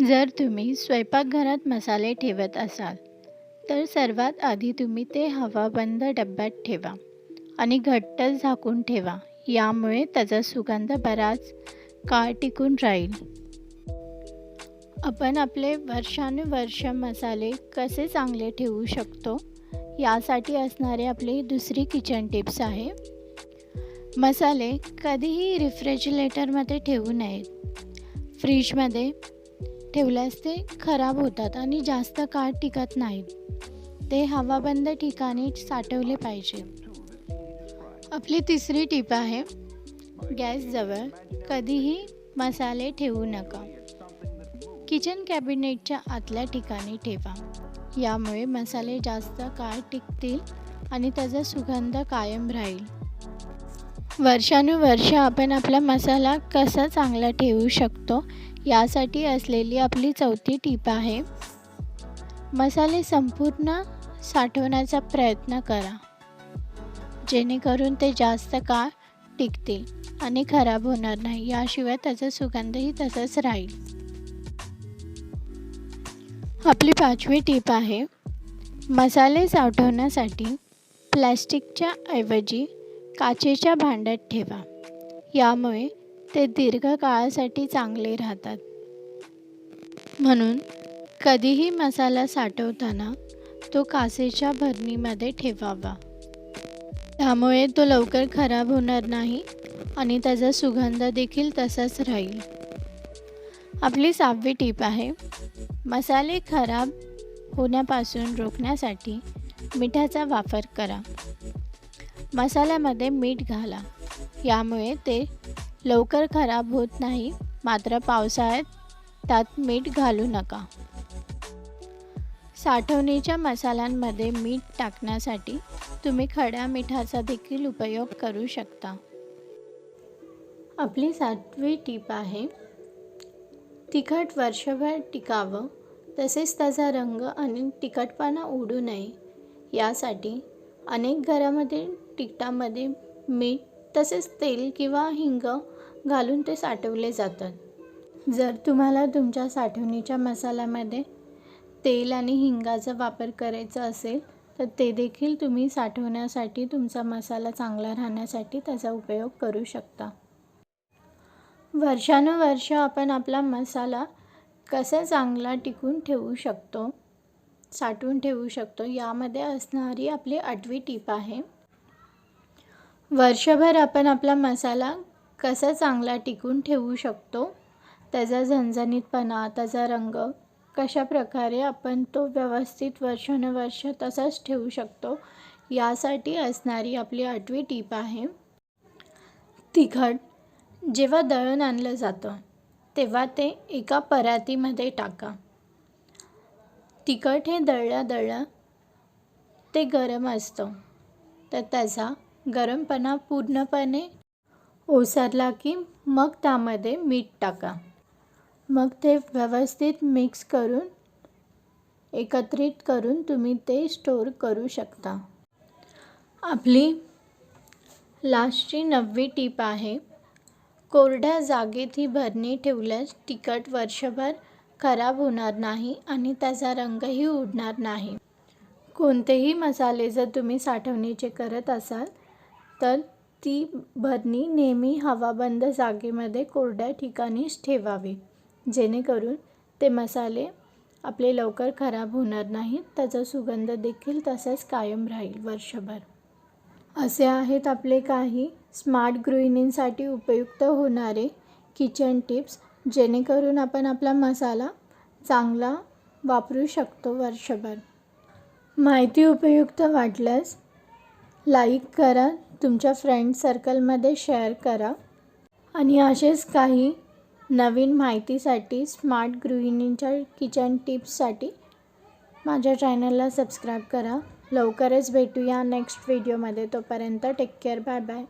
जर तुम्ही स्वयंपाकघरात मसाले ठेवत असाल तर सर्वात आधी तुम्ही ते हवाबंद डब्यात ठेवा आणि घट्ट झाकून ठेवा. यामुळे त्याचा सुगंध बराच काळ टिकून राहील. आपण आपले वर्षानुवर्ष मसाले कसे चांगले ठेवू शकतो? यासाठी असणारे आपली दुसरी किचन टिप्स आहे. मसाले कधीही रिफ्रिजरेटरमध्ये ठेवू नयेत. फ्रीजमध्ये ठेवल्यास ते खराब होतात आणि जास्त काळ टिकत नाहीत. ते हवाबंद ठिकाणी साठवले पाहिजे. आपली तिसरी टीप आहे गॅसजवळ कधीही मसाले ठेवू नका. किचन कॅबिनेटच्या आतल्या ठिकाणी ठेवा. यामुळे मसाले जास्त काळ टिकतील आणि त्याचा सुगंध कायम राहील. वर्षानुवर्ष आपण आपला मसाला कसा चांगला ठेवू शकतो यासाठी असलेली आपली चौथी टीप आहे. मसाले संपूर्ण साठवण्याचा प्रयत्न करा. जेणेकरून ते जास्त काळ टिकतील आणि खराब होणार नाही. याशिवाय त्याचा सुगंधही तसंच राहील. आपली पाचवी टीप आहे. मसाले साठवण्यासाठी प्लॅस्टिकच्या ऐवजी काचेच्या भांड्यात ठेवा. यामुळे ते दीर्घकाळासाठी चांगले राहतात. म्हणून कधीही मसाला साठवताना तो कासेच्या भरणीमध्ये ठेवावा. त्यामुळे तो लवकर खराब होणार नाही आणि त्याचा सुगंध देखील तसाच राहील. आपली सहावी टीप आहे मसाले खराब होण्यापासून रोखण्यासाठी मिठाचा वापर करा. मसाल्यामध्ये मीठ घाला यामुळे ते लवकर खराब होत नाही मात्र पावसाळ्यात त्यात मीठ घालू नका. साठवणीच्या मसाल्यांमध्ये मीठ टाकण्यासाठी तुम्ही खड्या मिठाचा देखील उपयोग करू शकता. आपली सातवी टीप आहे तिखट वर्षभर टिकावं तसेच त्याचा रंग आणि तिखटपणा उडू नये. यासाठी अनेक घरामध्ये तिखटामध्ये मीठ तसेच तेल किंवा हिंग घालून ते साठवले जातात. जर तुम्हाला तुमच्या साठवणीच्या मसाल्यामध्ये तेल आणि हिंगाचा वापर करायचा असेल तर ते देखील तुम्ही साठवण्यासाठी तुमचा मसाला चांगला राहण्यासाठी त्याचा उपयोग करू शकता. वर्षानुवर्ष आपण आपला मसाला कसा चांगला टिकून ठेवू शकतो साठवून ठेवू शकतो यामध्ये असणारी आपली आठवी टीप आहे. वर्षभर आपण आपला मसाला कसा चांगला टिकून ठेवू शकतो? त्याचा झणझणीतपणा त्याचा रंग कशा प्रकारे आपण तो व्यवस्थित वर्षानुवर्ष तसाच ठेवू शकतो यासाठी असणारी आपली आठवी टीप आहे. तिखट जेव्हा दळण आणलं जातं तेव्हा ते एका परातीमध्ये टाका. तिखट हे दळल्या दळल्या ते गरम असतं. तर त्याचा गरमपणा पूर्णपणे ओसरला की मग त्यामध्ये मीठ टाका. मग ते व्यवस्थित मिक्स करून एकत्रित करून तुम्ही ते स्टोर करू शकता. आपली लास्टची नववी टीप आहे कोरड्या जागेत ही भरणी ठेवल्यास तिखट वर्षभर खराब होणार नाही आणि त्याचा रंगही उडणार नाही. कोणतेही मसाले जर तुम्ही साठवणीचे करत असाल तर ती भरणी नेहमी हवाबंद जागेमध्ये कोरड्या ठिकाणीच ठेवावी. जेणेकरून ते मसाले आपले लवकर खराब होणार नाहीत त्याचा सुगंध देखील तसाच कायम राहील वर्षभर. असे आहेत आपले काही स्मार्ट गृहिणींसाठी उपयुक्त होणारे किचन टिप्स जेणेकरून आपण आपला मसाला चांगला वापरू शकतो वर्षभर. माहिती उपयुक्त वाटल्यास लाईक करा तुमच्या फ्रेंड सर्कलमध्ये शेअर करा. आणि असेच काही नवीन माहितीसाठी स्मार्ट गृहिणींच्या किचन टिप्ससाठी माझ्या चॅनलला सबस्क्राईब करा. लवकरच भेटूया नेक्स्ट व्हिडिओमध्ये तोपर्यंत टेक केअर बाय बाय